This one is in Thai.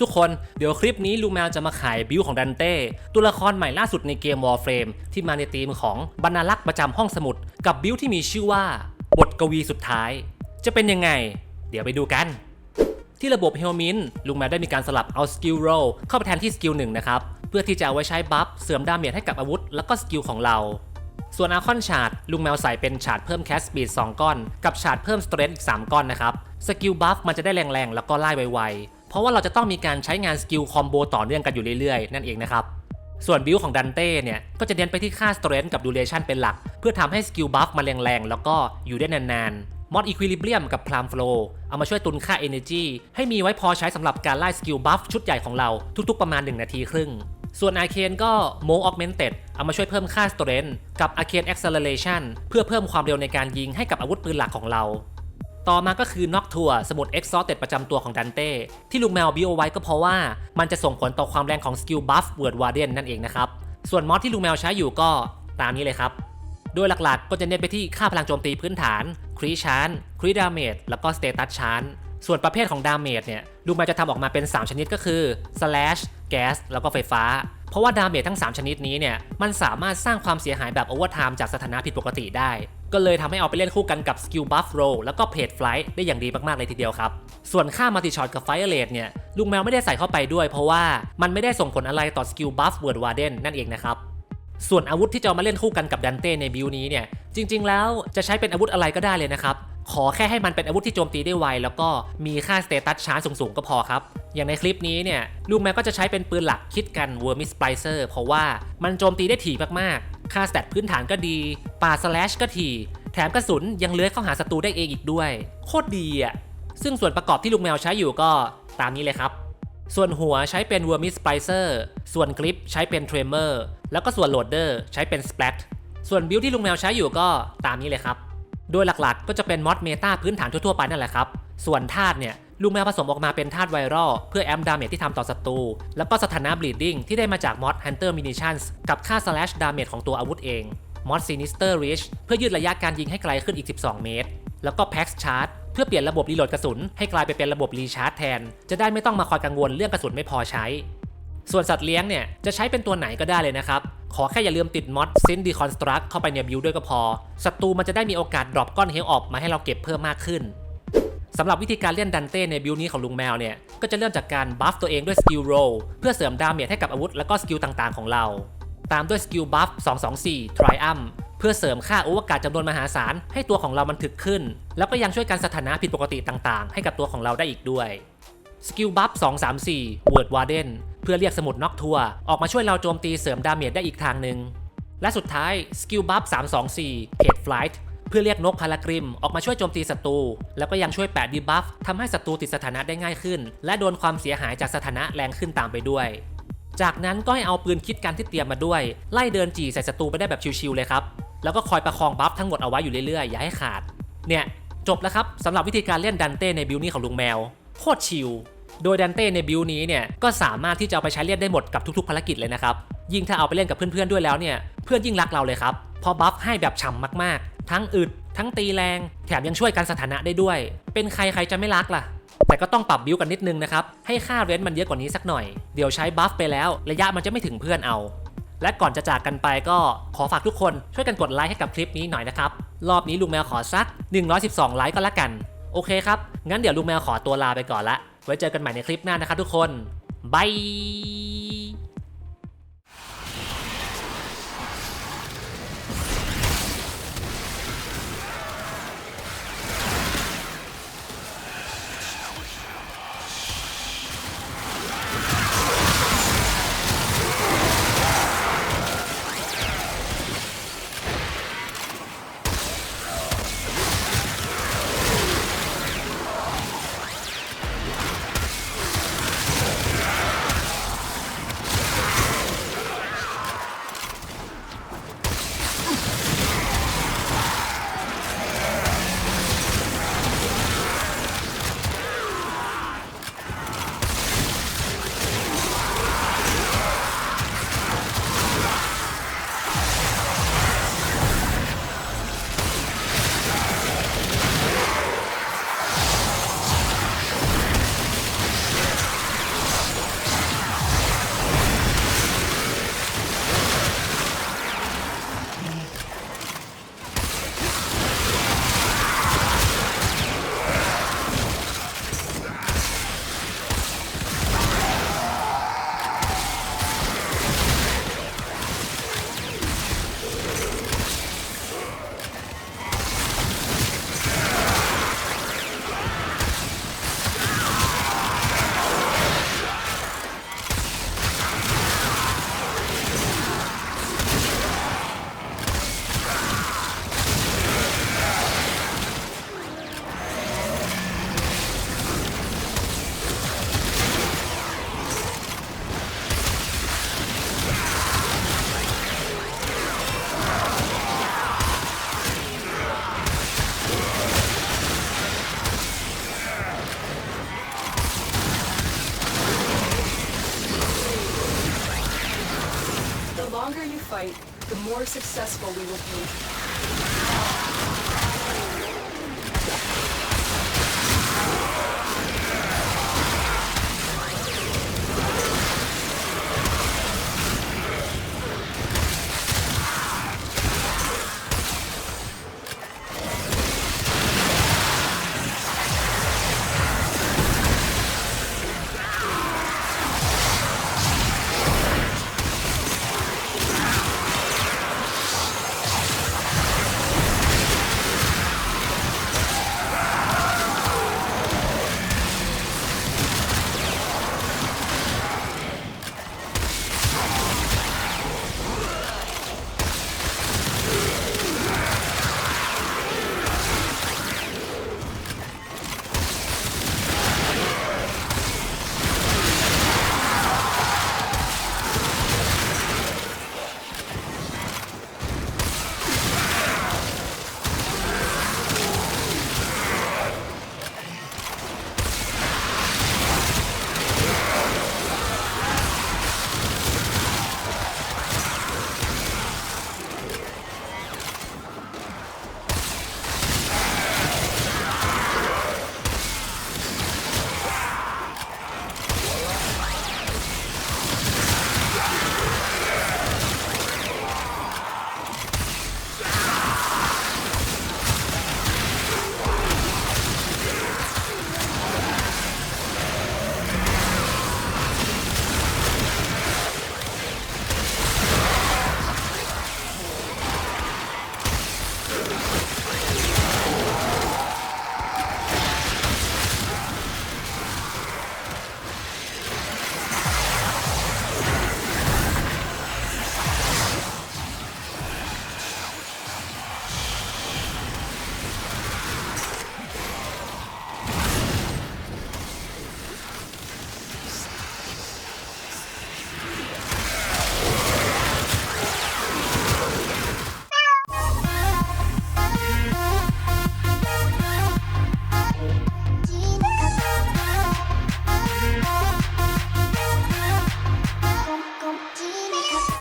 ทุกคนเดี๋ยวคลิปนี้ลุงแมวจะมาขายบิวของดันเต้ตัวละครใหม่ล่าสุดในเกม Warframe ที่มาในธีมของบรรณารักษ์ประจำห้องสมุด กับบิวที่มีชื่อว่า บทกวีสุดท้าย จะเป็นยังไง เดี๋ยวไปดูกัน ที่ระบบเฮลมินลุงแมวได้มีการสลับเอาสกิลโรเข้าไปแทนที่สกิลหนึ่งนะครับเพื่อที่จะเอาไว้ใช้บัฟเสริมดาเมจให้กับอาวุธ แล้วก็สกิลของเราส่วนอาคอนชาร์ดลุงแมวใส่เป็นชาร์ดเพิ่มแคสสปีด2ก้อน กับชาร์ดเพิ่มสเตรนท์อีก 3 ก้อนนะครับ สกิลบัฟมันจะได้แรงๆ แล้วก็ไล่ไว เพราะว่าเราจะต้องมีการใช้งานสกิลคอมโบต่อเนื่องกันอยู่เรื่อยๆ นั่นเองนะครับ ส่วนบิลของดันเต้เนี่ย ก็จะเน้นไปที่ค่าสเตรนท์กับดูเรชันเป็นหลัก เพื่อทำให้สกิลบัฟมาแรงๆ แล้วก็อยู่ได้นานๆ มอดอีควิลิเบียมกับพลามโฟลเอามาช่วยตุนค่า Energy ให้มีไว้พอใช้สำหรับการไล่สกิลบัฟชุดใหญ่ของเราทุกๆประมาณ 1 นาทีครึ่งส่วนอาเคนก็โมออ g เมนเต็ดเอามาช่วยเพิ่มค่าสเตรนท์กับอาเคนแอ c เซ r a เ t ชันเพื่อเพิ่มความเร็วในการยิงให้กับอาวุธปืนหลักของเรา ต่อมาก็คือน็อกทัวสมุด e x a u r t e d ประจำตัวของดันเต้ที่ลุงแมวบิวเอไว้ก็เพราะว่ามันจะส่งผลต่อความแรงของสกิลบัฟเวิร์ดวาเดนนั่นเองนะครับ ส่วนมอดที่ลุงแมวใช้อยู่ก็ตามนี้เลยครับ โดยหลักๆก็จะเน้นไปที่ค่าพลังโจมตีพื้นฐาน ครีชานครีดาเมจแล้วก็สเตตัสชานส่วนประเภทของดาเมจเนี่ยลุงแมวจะทำออกมาเป็น 3 ชนิดก็คือ slash แก๊สแล้วก็ไฟฟ้า เพราะว่าดาเมจทั้ง 3 ชนิดนี้เนี่ยมันสามารถสร้างความเสียหายแบบโอเวอร์ไทม์จากสถานะผิดปกติได้ ก็เลยทำให้เอาไปเล่นคู่กันกับสกิลบัฟโรแล้วก็เพจไฟล์ได้อย่างดีมากๆเลยทีเดียวครับ ส่วนค่ามัลติช็อตกับไฟเรทเนี่ยลุงแมวไม่ได้ใส่เข้าไปด้วยเพราะว่ามันไม่ได้ส่งผลอะไรต่อสกิลบัฟเวิร์ดวาเดนนั่นเองนะครับส่วนอาวุธที่จะเอามาเล่นคู่กันกับดันเต้ในบิวนี้เนี่ยจริง ๆ แล้วจะใช้เป็นอาวุธอะไรก็ได้เลยนะครับขอแค่ให้มันเป็นอาวุธที่โจมตีได้ไว แล้วก็มีค่าสเตตัสชาร์จสูงๆก็พอครับ อย่างในคลิปนี้เนี่ยลูกแมวก็จะใช้เป็นปืนหลักคิดกันเวอร์มิสไ p เซอร์เพราะว่ามันโจมตีได้ถี่มาก ค่าสเตพื้นฐานก็ดีปาสแลชก็ถี่แถมกระสุนยังเลื้อยเข้าหาศัตรูได้เองอีกด้วย โคตรดีอะ ซึ่งส่วนประกอบที่ลูกแมวใช้อยู่ก็ตามนี้เลยครับ ส่วนหัวใช้เป็น w o r m i s p l i c e r ส่วนกริปใช้เป็น Tremor แล้วก็ส่วนโหลดเดอร์ใช้เป็น Splat ส่วนบิลที่ลุงแมวใช้อยู่ก็ตามนี้เลยครับ โดยหลักๆก็จะเป็นมอดเมตาพื้นฐานทั่วๆไปนั่นแหละครับ ส่วนธาตุเนี่ย ลุงแมวผสมออกมาเป็นธาตุไวรัลเพื่อแอมดาเมจที่ทำต่อศัตรู แล้วก็สถานะ bleeding ที่ได้มาจากมอด Hunter Munitions กับค่า slash damage ของตัวอาวุธเองมอด Sinister Reach เพื่อยืดระยะการยิงให้ไกลขึ้นอีก 12 เมตร แล้วก็ Pax Charge เพื่อเปลี่ยนระบบรีโหลดกระสุน ให้กลายไปเป็นระบบรีชาร์จแทน จะได้ไม่ต้องมาคอยกังวลเรื่องกระสุนไม่พอใช้ ส่วนสัตว์เลี้ยงเนี่ยจะใช้เป็นตัวไหนก็ได้เลยนะครับ ขอแค่อย่าลืมติดมอดซินดีคอนสตรักเข้าไปในบิวด้วยก็พอศัตรูมันจะได้มีโอกาสดรอปก้อนเฮลออฟมาให้เราเก็บเพิ่มมากขึ้น สำหรับวิธีการเล่นดันเต้ในบิวนี้ของลุงแมวเนี่ย ก็จะเริ่มจากการบัฟตัวเองด้วยสกิลโรเพื่อเสริมดาเมจให้กับอาวุธและก็สกิลต่างๆของเรา ตามด้วยสกิลบัฟ224 Triumph เพื่อเสริมค่าโอเวอร์การ์ดจำนวนมหาศาลให้ตัวของเรามันถึกขึ้น แล้วก็ยังช่วยกันสถานะผิดปกติต่างๆ ให้กับตัวของเราได้อีกด้วยสกิลบัฟ234 Word Warden เพื่อเรียกสมุดน็อกทัวออกมาช่วยเราโจมตีเสริมดาเมจได้อีกทางหนึ่งและสุดท้ายสกิลบัฟ324 Page Flight เพื่อเรียกนกพารากริมออกมาช่วยโจมตีศัตรู แล้วก็ยังช่วยแปะดีบัฟทำให้ศัตรูติดสถานะได้ง่ายขึ้น และโดนความเสียหายจากสถานะแรงขึ้นตามไปด้วย จากนั้นก็ให้เอาปืนคิดกันที่เตรียมมาด้วย ไล่เดินจี่ใส่ศัตรูไปได้แบบชิวๆเลยครับ แล้วก็คอยประคองบัฟทั้งหมดเอาไว้อยู่เรื่อยๆ อย่าให้ขาด เนี่ยจบแล้วครับสำหรับวิธีการเล่นดันเต้ในบิวนี้ของลุงแมวโคตรชิลโดยดันเต้ในบิวนี้เนี่ยก็สามารถที่จะเอาไปใช้เล่นได้หมดกับทุกๆภารกิจเลยนะครับยิ่งถ้าเอาไปเล่นกับเพื่อนๆด้วยแล้วเนี่ยเพื่อนยิ่งรักเราเลยครับพอบัฟให้แบบฉ่ำมากๆ ทั้งอึด ทั้งตีแรง แถมยังช่วยกันสถานะได้ด้วย เป็นใครใครจะไม่รักล่ะ แต่ก็ต้องปรับบิวกันนิดนึงนะครับ ให้ค่าเรนต์มันเยอะกว่านี้สักหน่อย เดี๋ยวใช้บัฟไปแล้ว ระยะมันจะไม่ถึงเพื่อนเอา และก่อนจะจากกันไปก็ขอฝากทุกคนช่วยกันกดไลค์ให้กับคลิปนี้หน่อยนะครับ รอบนี้ลุงแมวขอสัก 112 ไลค์ก็แล้วกัน โอเคครับ งั้นเดี๋ยวลุงแมวขอตัวลาไปก่อนละ ไว้เจอกันใหม่ในคลิปหน้านะครับทุกคนบาย you fight, the more successful we will be.